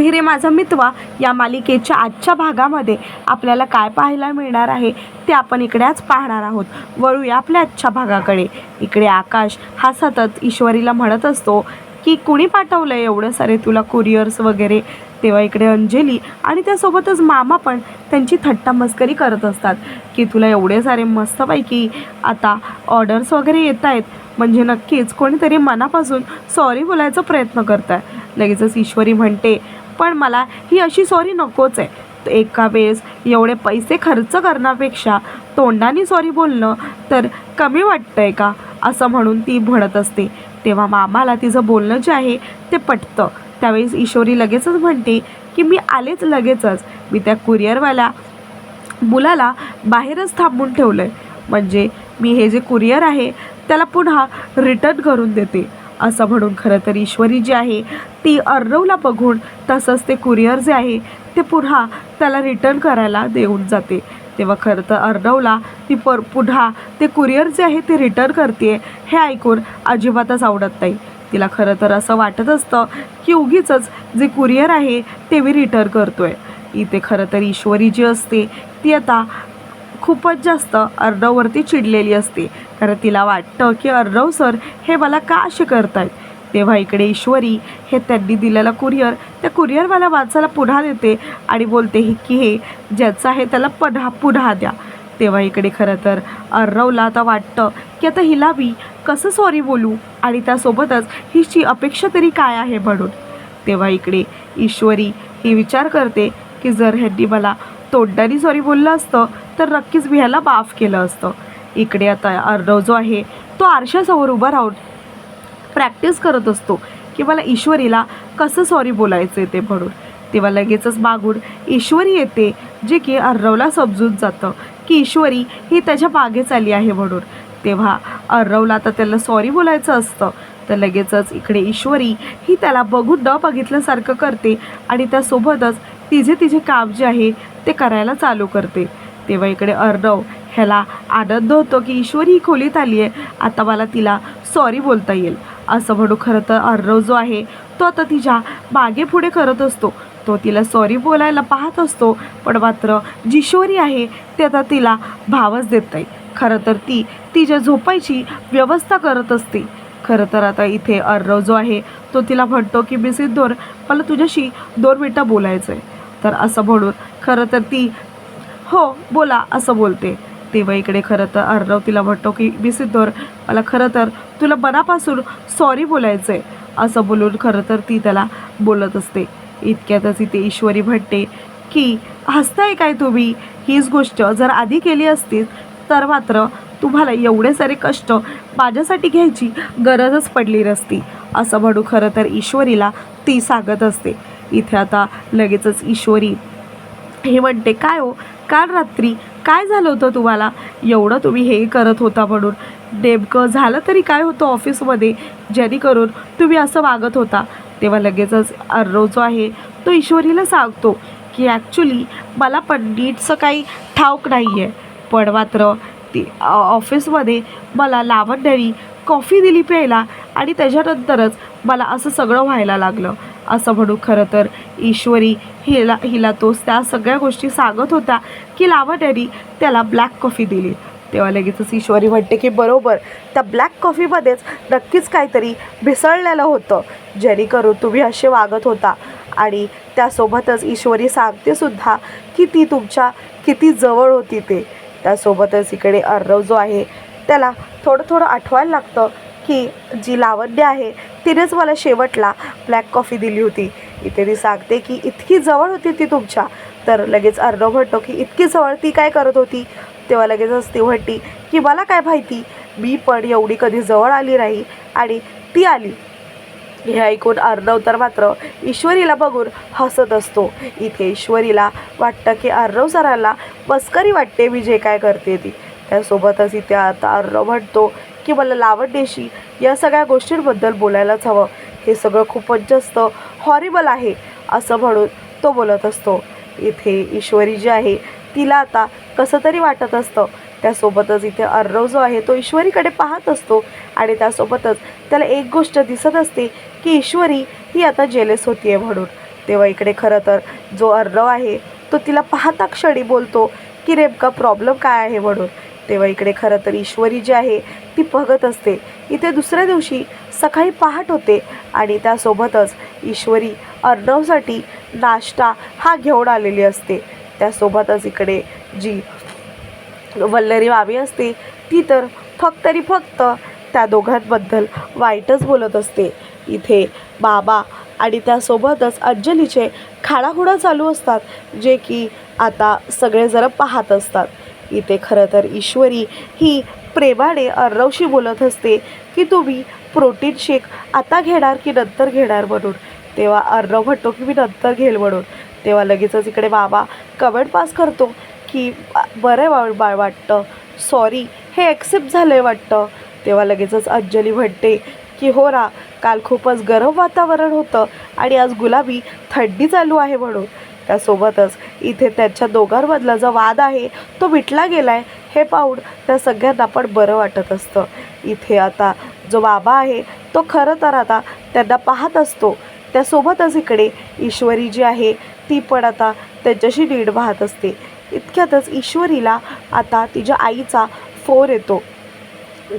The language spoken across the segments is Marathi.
हिरे माझा मितवा या मालिकेच्या आजच्या भागामध्ये आपल्याला काय पाहायला मिळणार आहे ते आपण इकडे आज पाहणार आहोत. वळूया आपल्या आजच्या भागाकडे. इकडे आकाश हा सतत ईश्वरीला म्हणत असतो की कुणी पाठवलं आहे एवढं सारे तुला कुरिअर्स वगैरे? तेव्हा इकडे अंजली आणि त्यासोबतच मामा पण त्यांची थट्टा मस्करी करत असतात की तुला एवढे सारे मस्तपैकी आता ऑर्डर्स वगैरे येत आहेत. म्हणजे नक्कीच कोणीतरी मनापासून सॉरी बोलायचा प्रयत्न करत आहे लगेचच ईश्वरी म्हणते पण मला ही अशी सॉरी नकोच आहे. एका वेळेस एवढे पैसे खर्च करण्यापेक्षा तोंडाने सॉरी बोलणं तर कमी वाटतंय का? असं म्हणून ती म्हणत असते. तेव्हा मामाला तिचं बोलणं जे आहे ते पटतं. त्यावेळेस ईश्वरी लगेचच म्हणते की मी आलेच लगेचच. मी त्या कुरिअरवाल्या मुलाला बाहेरच थांबून ठेवलं आहे म्हणजे मी हे जे कुरिअर आहे त्याला पुन्हा रिटर्न करून देते. असं म्हणून खरं तर ईश्वरी जी आहे ती अर्रवला बघून तसंच ते कुरिअर जे आहे ते पुन्हा त्याला रिटर्न करायला देऊन जाते. तेव्हा खरं तर अर्णवला ती पर पुन्हा ते कुरिअर जे आहे ते रिटर्न करते हे ऐकून अजिबातच आवडत नाही. तिला खरं तर असं वाटत असतं की उगीच जे कुरिअर आहे ते मी रिटर्न आहे इथे खरं तर ईश्वरी जी असते ती आता खूपच जास्त अर्णववरती चिडलेली असते. कारण तिला वाटतं की अर्णव सर हे मला का असे करतायत? तेव्हा इकडे ईश्वरी हे त्यांनी दिलेलं कुरिअर त्या कुरिअरवाल्या माणसाला पुन्हा देते आणि बोलते की हे ज्याचं आहे त्याला पुन्हा पुन्हा द्या. तेव्हा इकडे खरं तर अर्णवला आता वाटतं की आता हिला मी कसं सॉरी बोलू आणि त्यासोबतच हिची अपेक्षा तरी काय आहे म्हणून. तेव्हा इकडे ईश्वरी ही विचार करते की जर ह्यांनी मला तोंडाने सॉरी बोललं असतं तर नक्कीच मी ह्याला माफ केलं असतं. इकडे आता अर्णव जो आहे तो आरशासमोर उभा राहून प्रॅक्टिस करत असतो की मला ईश्वरीला कसं सॉरी बोलायचं ते म्हणून. तेव्हा लगेचच मागून ईश्वरी येते जे की अर्रवला समजून जातं की ईश्वरी ही त्याच्या मागेच आली आहे म्हणून. तेव्हा अर्रवला आता त्याला सॉरी बोलायचं असतं. तर लगेचच इकडे ईश्वरी ही त्याला बघून न बघितल्यासारखं करते आणि त्यासोबतच तिचे तिचे काम जे आहे ते करायला चालू करते. तेव्हा इकडे अर्णव ह्याला आनंद होतो की ईश्वरी ही खोलीत आली आहे. आता मला तिला सॉरी बोलता येईल. असं म्हणू खरं तर अर्णव जो आहे तो आता तिच्यामागे पुढे करत असतो. तो तिला सॉरी बोलायला पाहत असतो पण मात्र जिशोरी आहे ते आता तिला भावच देत नाही. खरं तर ती तिच्या झोपायची व्यवस्था करत असते. खरं तर आता इथे अर्णव जो आहे तो तिला म्हणतो की मी सिद्धोर मला तुझ्याशी दोन मिनटं बोलायचं आहे तर असं म्हणून खरं तर ती हो बोला असं बोलते. तेव्हा इकडे खरं तर अर्णव तिला म्हणतो की मी सिद्धोर मला खरं तर तुला मनापासून सॉरी बोलायचं आहे असं बोलून खरं तर ती त्याला बोलत असते. इतक्यातच इथे ईश्वरी म्हणते की हसताय काय तुम्ही? हीच गोष्ट जर आधी केली असतीस तर मात्र तुम्हाला एवढे सारे कष्ट माझ्यासाठी घ्यायची गरजच पडली नसती. असं म्हणू खरं तर ईश्वरीला ती सांगत असते. इथे आता लगेचच ईश्वरी हे म्हणते काय हो? काल रात्री काय झालं होतं तुम्हाला? एवढं तुम्ही हे करत होता म्हणून. नेमकं झालं तरी काय होतं ऑफिसमध्ये? जेणेकरून तुम्ही असं वागत होता. तेव्हा लगेचच अर्णव जो आहे तो ईश्वरीला सांगतो की ॲक्च्युली मला पण नीटचं काही ठाऊक नाही आहे पण मात्र ती ऑफिसमध्ये मला लावण्याने कॉफी दिली प्यायला आणि त्याच्यानंतरच मला असं सगळं व्हायला लागलं. असं म्हणू खरं तर ईश्वरी हिला हिला तोच त्या सगळ्या गोष्टी सांगत होता की लावण्याने त्याला ब्लॅक कॉफी दिली. तेव्हा लगेचच ईश्वरी म्हणते की बरोबर त्या ब्लॅक कॉफीमध्येच नक्कीच काहीतरी भेसळलेलं होतं. जेणेकरून तुम्ही असे वागत होता. आणि त्यासोबतच ईश्वरी सांगते सुद्धा की ती तुमच्या किती जवळ होती ते. त्यासोबतच इकडे अर्णव जो आहे त्याला थोडं थोडं आठवायला लागतं की जी लावण्य आहे तिनेच मला शेवटला ब्लॅक कॉफी दिली होती. इथे ती सांगते की इतकी जवळ होती ती तुमच्या. तर लगेच अर्णव म्हणतो की इतकी जवळ ती काय करत होती? तेव्हा लगेचच ती म्हणती की मला काय माहिती? मी पण एवढी कधी जवळ आली नाही. आणि ती आली. हे ऐकून अर्णव तर मात्र ईश्वरीला बघून हसत असतो. इथे ईश्वरीला वाटतं की अर्णव सरांना मस्करी वाटते मी जे काय करते ती. त्यासोबतच इथे आता अर्णव म्हणतो की मला लावण्याशी या सगळ्या गोष्टींबद्दल बोलायलाच हवं. हे सगळं खूपच जास्त हॉरिबल आहे असं म्हणून तो बोलत असतो. इथे ईश्वरी जी आहे तिला आता कसं तरी वाटत असतं. त्यासोबतच इथे अर्रव जो आहे तो ईश्वरीकडे पाहत असतो आणि त्यासोबतच त्याला एक गोष्ट दिसत असते की ईश्वरी ही आता जेलेस होती आहे म्हणून. तेव्हा इकडे खरं तर जो अर्रव आहे तो तिला पाहता क्षणी बोलतो की नेमका प्रॉब्लेम काय आहे म्हणून. तेव्हा इकडे खरं तर ईश्वरी जी आहे ती बघत असते. इथे दुसऱ्या दिवशी सकाळी पहाट होते आणि त्यासोबतच ईश्वरी अर्णवसाठी नाश्ता हा घेऊन आलेली असते. त्यासोबतच इकडे जी वल्लरी मामी असते ती तर फक्त आणि फक्त त्या दोघांबद्दल वाईटच बोलत असते. इथे बाबा आणि त्यासोबतच अंजलीचे खाडाखुडा चालू असतात जे की आता सगळे जरा पाहत असतात. इथे खरं तर ईश्वरी ही प्रेमाने अर्णवशी बोलत असते की तुम्ही प्रोटीन शेक आता घेणार की नंतर घेणार? म्हणून. तेव्हा अर्णव म्हणतो की मी नंतर घेईल म्हणून. तेव्हा लगेचच इकडे बाबा कमेंट पास करतो की बरं आहे बाळ वाटतं. सॉरी हे ॲक्सेप्ट झालं आहे वाटतं. तेव्हा लगेचच अंजली म्हणते की हो रा काल खूपच गरम वातावरण होतं आणि आज गुलाबी थंडी चालू आहे म्हणून. त्यासोबतच इथे त्यांच्या दोघांमधला जो वाद आहे तो मिटला गेला आहे हे पाहून त्या सगळ्यांना पण बरं वाटत असतं. इथे आता जो बाबा आहे तो खरं तर आता त्यांना पाहत असतो. त्यासोबतच इकडे ईश्वरी जी आहे ती पण आता त्यांच्याशी नीट वाहत असते. इतक्यातच ईश्वरीला आता तिच्या आईचा फोन येतो.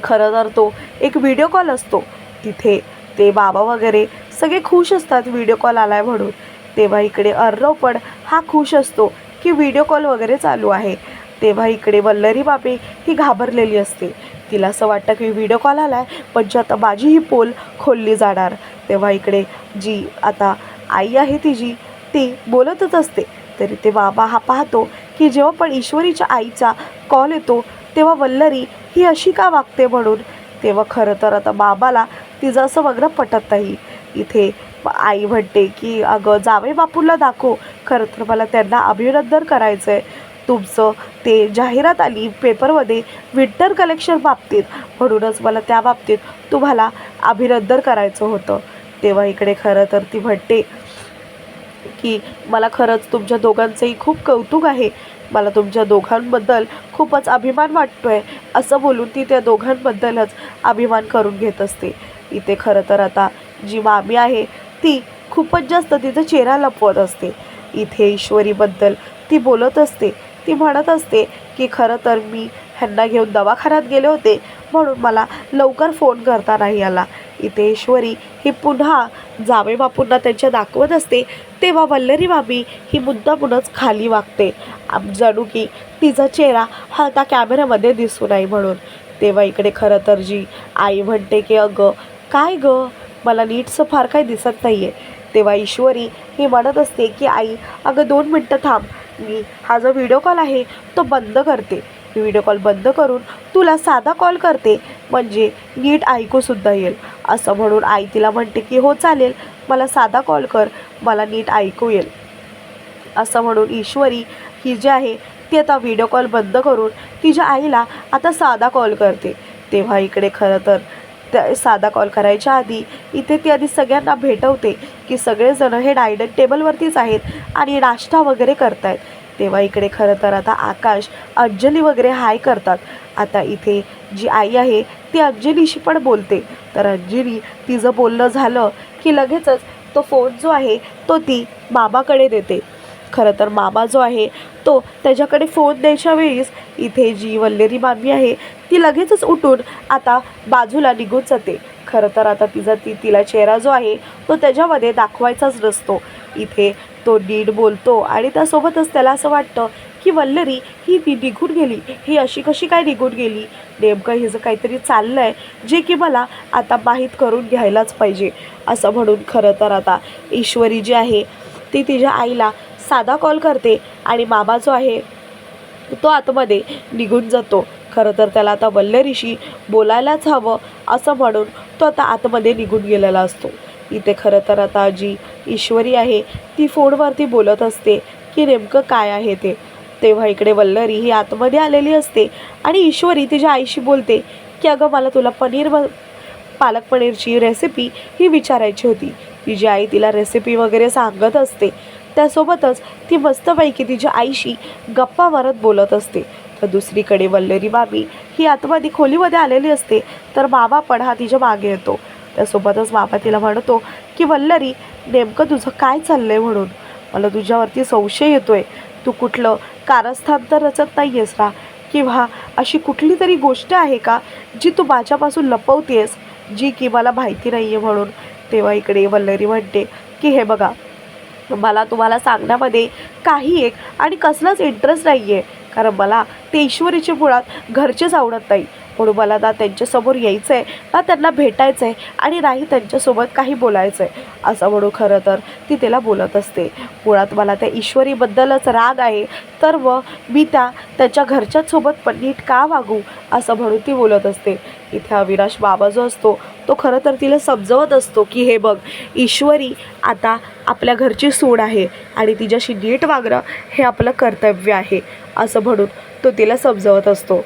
खरं तर तो एक व्हिडिओ कॉल असतो. तिथे ते बाबा वगैरे सगळे खुश असतात व्हिडिओ कॉल आलाय म्हणून. तेव्हा इकडे अर्णव पण हा खुश असतो की व्हिडिओ कॉल वगैरे चालू आहे. तेव्हा इकडे वल्लरी बापे ही घाबरलेली असते. तिला असं वाटतं की व्हिडिओ कॉल आला आहे पण जी आता माझी ही पोल खोलली जाणार तेव्हा इकडे जी आता आई आहे तिची ती बोलतच असते. तरी ते बाबा हा पाहतो की जेव्हा पण ईश्वरीच्या आईचा कॉल येतो तेव्हा वल्लरी ही अशी का वागते म्हणून तेव्हा खरं तर आता बाबाला तिचं असं वगैरे पटत नाही. इथे आई म्हणते की अगं जावे बापूला दाखव. खरं तर मला त्यांना अभिनंदन करायचं आहे तुमचं ते जाहिरात आली पेपरमध्ये विंटर कलेक्शन बाबतीत. म्हणूनच मला त्या बाबतीत तुम्हाला अभिनंदन करायचं होतं. तेव्हा इकडे खरं तर ती म्हणते की मला खरंच तुमच्या दोघांचंही खूप कौतुक आहे. मला तुमच्या दोघांबद्दल खूपच अभिमान वाटतो आहे असं बोलून ती त्या दोघांबद्दलच अभिमान करून घेत असते. इथे खरं तर आता जी मामी आहे ती खूपच जास्त तिचा चेहरा लपवत असते. इथे ईश्वरीबद्दल ती बोलत असते. ती म्हणत असते की खरं तर मी ह्यांना घेऊन दवाखान्यात गेले होते म्हणून मला लवकर फोन करता नाही आला. इथे ईश्वरी ही पुन्हा जावे बापूंना त्यांच्या दाखवत असते तेव्हा वल्लरी बाबी ही मुद्दामूनच खाली वागते. आम- जणू की तिचा चेहरा हा त्या कॅमेऱ्यामध्ये दिसू नाही म्हणून. तेव्हा इकडे खरं तर जी आई म्हणते की अगं काय गं? मला नीटचं फार काही दिसत नाही आहे तेव्हा ईश्वरी ही म्हणत असते की आई अगं दोन मिनटं थांब. मी हा जो व्हिडिओ कॉल आहे तो बंद करते. मी व्हिडिओ कॉल बंद करून तुला साधा कॉल करते म्हणजे नीट ऐकूसुद्धा येईल. असं म्हणून आई तिला म्हणते की हो चालेल. मला साधा कॉल कर. मला नीट ऐकू येईल. असं म्हणून ईश्वरी ही जी आहे ती आता व्हिडिओ कॉल बंद करून तिच्या आईला आता साधा कॉल करते. तेव्हा इकडे खरं तर त्या साधा कॉल करायच्या आधी इथे ती आधी सगळ्यांना भेटवते की सगळेजण हे डायनिंग टेबलवरतीच आहेत आणि नाश्ता वगैरे करतायत. तेव्हा इकडे खरं तर आता आकाश अंजली वगैरे हाय करतात. आता इथे जी आई आहे ती अंजलीशी पण बोलते. तर अंजली तिचं बोलणं झालं की लगेचच तो फोन जो आहे तो ती मामाकडे देते. खरं तर मामा जो आहे तो त्याच्याकडे फोन द्यायच्या वेळीस इथे जी वल्लेरी मामी आहे ती लगेचच उठून आता बाजूला निघून जाते. खरं तर आता तिचा ती तिला चेहरा जो आहे तो त्याच्यामध्ये दाखवायचाच नसतो. इथे तो नीट बोलतो आणि त्यासोबतच त्याला असं वाटतं की वल्लरी ही ती निघून गेली. ही अशी कशी काय निघून गेली? नेमकं हिचं काहीतरी चाललं आहे जे की मला आता माहीत करून घ्यायलाच पाहिजे. असं म्हणून खरं तर आता ईश्वरी जी आहे ती तिच्या आईला साधा कॉल करते आणि मामा जो आहे तो आतमध्ये निघून जातो. खरं तर त्याला आता वल्लरीशी बोलायलाच हवं असं म्हणून तो आता आतमध्ये निघून गेलेला असतो. इथे खरं तर आता जी ईश्वरी आहे ती फोनवरती बोलत असते की नेमकं काय आहे ते. तेव्हा इकडे वल्लरी ही आतमध्ये आलेली असते आणि ईश्वरी तिच्या आईशी बोलते की अगं मला तुला पनीर व पालक पनीरची रेसिपी ही विचारायची होती. तिची आई तिला रेसिपी वगैरे सांगत असते. त्यासोबतच ती मस्तपैकी तिच्या आईशी गप्पा मारत बोलत असते. दुसरीकडे वल्लरी बाबी ही आतमध्ये खोलीमध्ये आलेली असते तर बाबा पण हा तिच्यामागे येतो. त्यासोबतच बाबा तिला म्हणतो की वल्लरी नेमकं तुझं काय चाललंय म्हणून? मला तुझ्यावरती संशय येतोय. तू कुठलं कारस्थान तर रचत नाही आहेस ना? किंवा अशी कुठली तरी गोष्ट आहे का जी तू माझ्यापासून लपवतेस जी की मला माहिती नाही आहे म्हणून? तेव्हा इकडे वल्लरी म्हणते की हे बघा मला तुम्हाला सांगण्यामध्ये काही एक आणि कसलाच इंटरेस्ट नाही आहे कारण मला ते ईश्वरीचे मुळात घरचेच आवडत नाही. म्हणून मला ना त्यांच्यासमोर यायचं आहे ना त्यांना भेटायचं आहे आणि नाही त्यांच्यासोबत काही बोलायचं आहे असं म्हणू खरं तर ती तिला बोलत असते. मुळात मला त्या ईश्वरीबद्दलच राग आहे. तर व मी त्या त्याच्या घरच्यासोबत पण नीट का वागू? असं म्हणून ती बोलत असते. इथे अविनाश बाबा जो असतो तो खरं तर तिला समजवत असतो की हे बघ ईश्वरी आता आपल्या घरची सूड आहे आणि तिच्याशी नीट वागणं हे आपलं कर्तव्य आहे. असं म्हणून तो तिला समजवत असतो.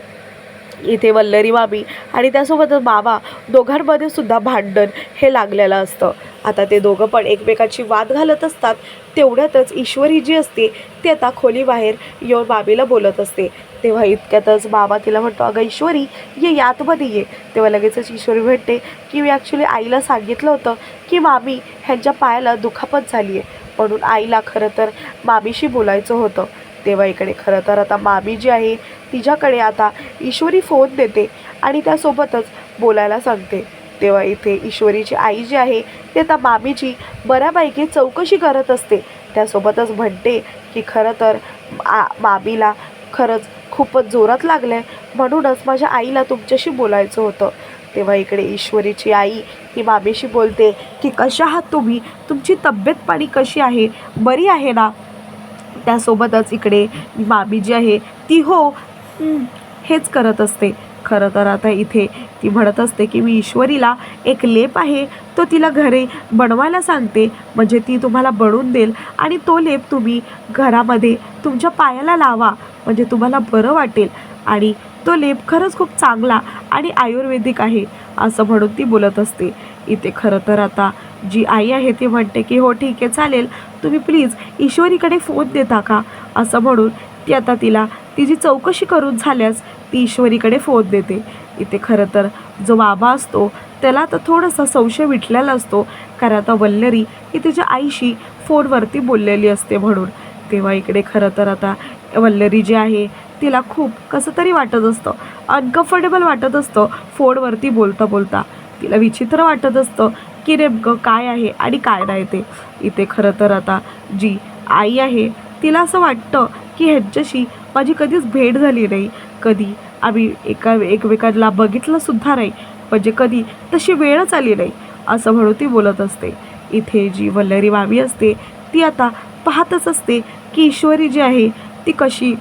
इथे वल्लरी मामी आणि त्यासोबतच बाबा दोघांमध्ये सुद्धा भांडण हे लागलेलं असतं. आता ते दोघं पण एकमेकाची वाद घालत असतात. तेवढ्यातच ईश्वरी जी असते ती आता खोलीबाहेर येऊन मामीला बोलत असते. तेव्हा इतक्यातच बाबा तिला म्हणतो अगं ईश्वरी ये यातमध्ये ये. तेव्हा लगेचच ईश्वरी भेटते की मी ॲक्च्युली आईला सांगितलं होतं की मामी ह्यांच्या पायाला दुखापत झाली आहे म्हणून आईला खरं तर मामीशी बोलायचं होतं. तेव्हा इकडे खरं तर आता मामी जी आहे तिच्याकडे आता ईश्वरी फोन देते आणि त्यासोबतच बोलायला सांगते. तेव्हा इथे ईश्वरीची आई जी आहे ती आता मामीची बऱ्यापैकी चौकशी करत असते. त्यासोबतच म्हणते की खरं तर आ मामीला खरंच खूपच जोरात लागलं आहे म्हणूनच माझ्या आईला तुमच्याशी बोलायचं होतं. तेव्हा इकडे ईश्वरीची आई ही मामीशी बोलते की कशा आहात तुम्ही? तुमची तब्येत पाणी कशी आहे? बरी आहे ना? त्यासोबतच इकडे बाबी जी आहे ती हो हेच करत असते. खरं तर आता इथे ती म्हणत असते की मी ईश्वरीला एक लेप आहे तो तिला घरे बनवायला सांगते. म्हणजे ती तुम्हाला बनवून देईल आणि तो लेप तुम्ही घरामध्ये तुमच्या पायाला लावा. म्हणजे तुम्हाला बरं वाटेल. आणि तो लेप खरंच खूप चांगला आणि आयुर्वेदिक आहे असं म्हणून ती बोलत असते. इथे खरं तर आता जी आई आहे ती म्हणते की हो ठीक आहे चालेल. तुम्ही प्लीज ईश्वरीकडे फोन देता का? असं म्हणून ती आता तिला तिची चौकशी करून झाल्यास ती ईश्वरीकडे फोन देते. इथे खरं तर जो बाबा असतो त्याला आता थोडासा संशय विटलेला असतो. कारण आता वल्लरी ही तिच्या आईशी फोनवरती बोललेली असते म्हणून. तेव्हा इकडे खरं तर आता वल्लरी जी आहे तिला खूप कसं तरी वाटत असतं. अनकम्फर्टेबल वाटत असतं फोनवरती बोलता बोलता. तिला विचित्र वाटत असतं. की नेमकं काय आहे आणि काय नाही ते. इथे खरं तर आता जी आई आहे तिला असं वाटतं की ह्यांच्याशी माझी कधीच भेट झाली नाही. कधी आम्ही एका एकमेकांना बघितलं सुद्धा नाही. म्हणजे कधी तशी वेळच आली नाही असं म्हणून ती बोलत असते. इथे जी वल्लरी मामी असते ती आता पाहतच असते की ईश्वरी जी आहे ती कशी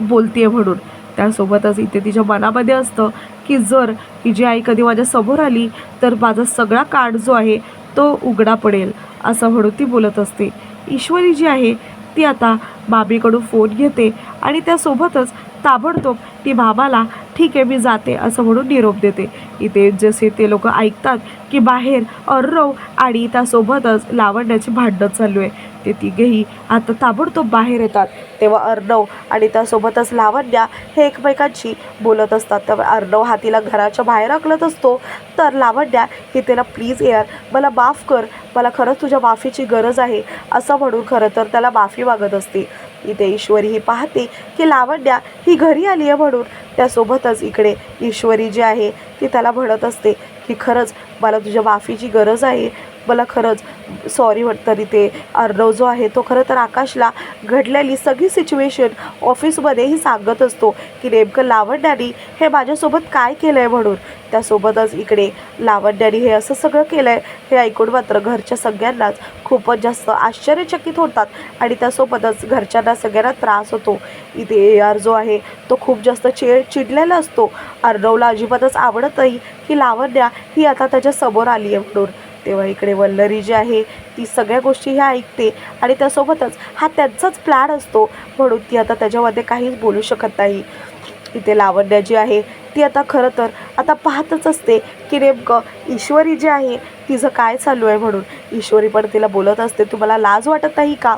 बोलते म्हणून. त्यासोबतच इथे तिच्या मनामध्ये असतं की जर ही जी आई कधी माझ्यासमोर आली तर माझा सगळा कार्ड जो आहे तो उघडा पडेल असं म्हणून ती बोलत असते. ईश्वरी जी आहे ती आता बाबीकडून फोन घेते आणि त्यासोबतच ताबडतोब ती भाबाला ठीक आहे मी जाते असं म्हणून निरोप देते. इथे जसे ते लोक ऐकतात की बाहेर अर्रव आणि त्यासोबतच लावण्याची भांडणं चालू आहे. ते तिघेही आता ताबडतोब बाहेर येतात. तेव्हा अर्णव आणि त्यासोबतच लावण्या हे एकमेकांशी बोलत असतात. तेव्हा अर्णव हा तिला घराच्या बाहेर अकलत असतो. तर लावण्या ही तिला प्लीज यार मला माफ कर. मला खरंच तुझ्या माफीची गरज आहे असं म्हणून खरं तर त्याला माफी मागत असते. इथे ईश्वरी ही पाहते की लावड्या ही घरी आली आहे म्हणून. त्यासोबतच इकडे ईश्वरी जी आहे ती त्याला म्हणत असते की खरंच मला तुझ्या माफीची गरज आहे. मला खरंच सॉरी वाटतं तिथे अर्णव जो आहे तो खरं तर आकाशला घडलेली सगळी सिच्युएशन ऑफिसमध्येही सांगत असतो की नेमकं लावण्याने हे माझ्यासोबत काय केलं आहे म्हणून. त्यासोबतच इकडे लावण्याने हे असं सगळं केलं आहे हे ऐकून मात्र घरच्या सगळ्यांनाच खूपच जास्त आश्चर्यचकित होतात आणि त्यासोबतच घरच्यांना सगळ्यांना त्रास होतो. इथे ए आर जो आहे तो खूप जास्त चिड चिडलेला असतो. अर्णवला अजिबातच आवडत नाही की लावण्या ही आता त्याच्यासमोर आली आहे म्हणून. तेव्हा इकडे वल्लरी जी आहे ती सगळ्या गोष्टी ह्या ऐकते आणि त्यासोबतच हा त्यांचाच प्लॅन असतो. म्हणून ती आता त्याच्यामध्ये काहीच बोलू शकत नाही. इथे लावण्या जी आहे ती आता खरं तर आता पाहतच असते की नेमकं ईश्वरी जी आहे तिचं काय चालू आहे म्हणून. ईश्वरी पण तिला बोलत असते तुम्हाला लाज वाटत नाही का?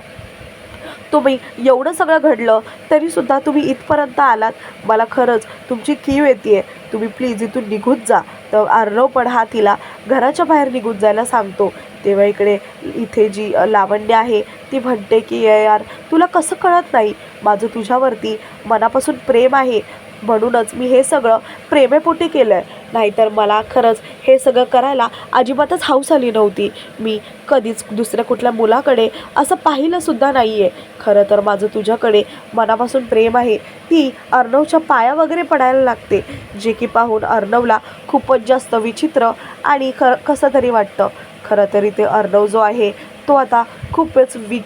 तुम्ही एवढं सगळं घडलं तरीसुद्धा तुम्ही इथपर्यंत आलात. मला खरंच तुमची कीव येते तुम्ही प्लीज इथून निघून जा. तर अर्णव पण हा तिला घराच्या बाहेर निघून जायला सांगतो. तेव्हा इकडे इथे जी लावण्य आहे ती म्हणते की यार तुला कसं कळत नाही? माझं तुझ्यावरती मनापासून प्रेम आहे. म्हणूनच मी हे सगळं प्रेमेपोटी केलं आहे नाहीतर मला खरंच हे सगळं करायला अजिबातच हाऊस आली नव्हती. मी कधीच दुसऱ्या कुठल्या मुलाकडे असं पाहिलंसुद्धा नाही आहे खरं तर माझं तुझ्याकडे मनापासून प्रेम आहे. ही अर्णवच्या पाया वगैरे पडायला लागते. जे की पाहून अर्णवला खूपच जास्त विचित्र आणि ख कसं तरी वाटतं. खरं तरी ते अर्णव जो आहे तो आता खूपच वि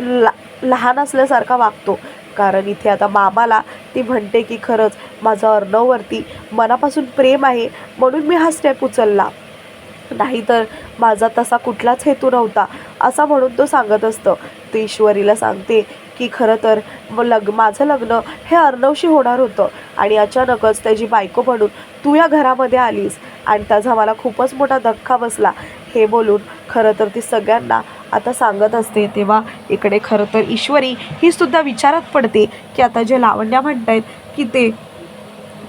ला लहान असल्यासारखा वागतो. कारण इथे आता मामाला ती म्हणते की खरंच माझं अर्णववरती मनापासून प्रेम आहे म्हणून मी हा स्टेप उचलला. नाहीतर माझा तसा कुठलाच हेतू नव्हता असा म्हणून तो सांगत असतं. ते ईश्वरीला सांगते की खरं तर लग माझं लग्न हे अर्णवशी होणार होतं आणि अचानकच त्याची बायको म्हणून तू या घरामध्ये आलीस आणि त्याचा मला खूपच मोठा धक्का बसला. हे बोलून खरं तर ती सगळ्यांना आता सांगत असते तेव्हा इकडे खरं तर ईश्वरी ही सुद्धा विचारात पडते की आता जे लावण्या म्हणतायत की ते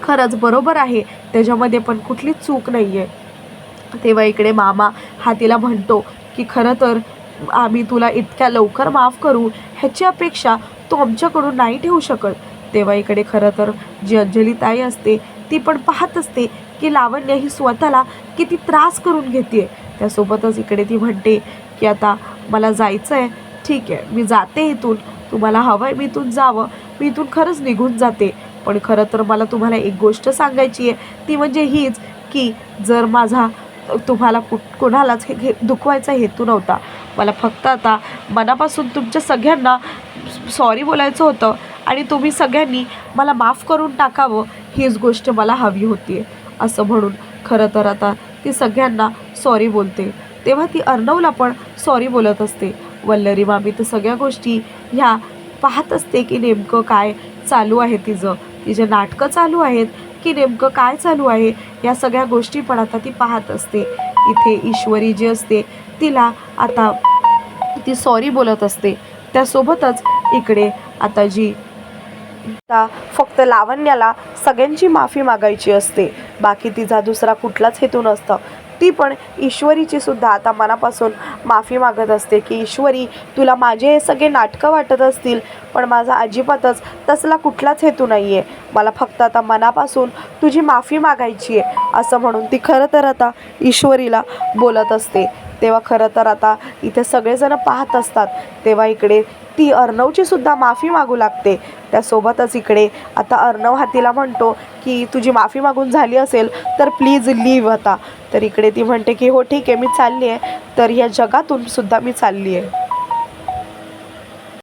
खरंच बरोबर आहे त्याच्यामध्ये पण कुठलीच चूक नाही आहे तेव्हा इकडे मामा हा तिला म्हणतो की खरं तर आम्ही तुला इतक्या लवकर माफ करू ह्याची अपेक्षा तू आमच्याकडून नाही ठेवू शकत. तेव्हा इकडे खरं तर जी अंजली ताई असते ती पण पाहत असते की लावण्य ही स्वतःला किती त्रास करून घेते त्यासोबतच इकडे ती म्हणते की आता मला जायचं आहे ठीक आहे मी जाते इथून. तुम्हाला हवं आहे मी इथून जावं. मी इथून खरंच निघून जाते. पण खरं तर मला तुम्हाला एक गोष्ट सांगायची आहे. ती म्हणजे हीच की जर माझा तुम्हाला कुठ कोणालाच हे घे दुखवायचा हेतू नव्हता. मला फक्त आता मनापासून तुमच्या सगळ्यांना सॉरी बोलायचं होतं. आणि तुम्ही सगळ्यांनी मला माफ करून टाकावं. हीच गोष्ट मला हवी होती. असं म्हणून खरं तर आता ती सगळ्यांना सॉरी बोलते. तेव्हा ती अर्णवला पण सॉरी बोलत असते. वल्लरी मामी तर सगळ्या गोष्टी ह्या पाहत असते की नेमकं काय चालू आहे तिचं. तिचे नाटकं चालू आहेत की नेमकं काय चालू आहे या सगळ्या गोष्टी पण आता ती पाहत असते. इथे ईश्वरी जी असते तिला आता ती सॉरी बोलत असते. त्यासोबतच इकडे आता जी आता फक्त लावण्याला सगळ्यांची माफी मागायची असते. बाकी तिचा दुसरा कुठलाच हेतू नसतं. ती पण ईश्वरीची सुद्धा. आता मनापासून माफी मागत असते की ईश्वरी तुला माझे हे सगळे नाटकं वाटत असतील पण माझा अजिबातच तसला कुठलाच हेतू नाही आहे मला फक्त आता मनापासून तुझी माफी मागायची आहे. असं म्हणून ती खरं तर आता ईश्वरीला बोलत असते. तेव्हा खरं तर आता इथे सगळेजण पाहत असतात. तेव्हा इकडे ती अर्णवची सुद्धा माफी मागू लागते. त्यासोबतच इकडे आता अर्णव हा तिला म्हणतो की तुझी माफी मागून झाली असेल तर प्लीज लीव आता. तर इकडे ती म्हणते की हो ठीक आहे मी चालली आहे तर या जगातून सुद्धा मी चालली आहे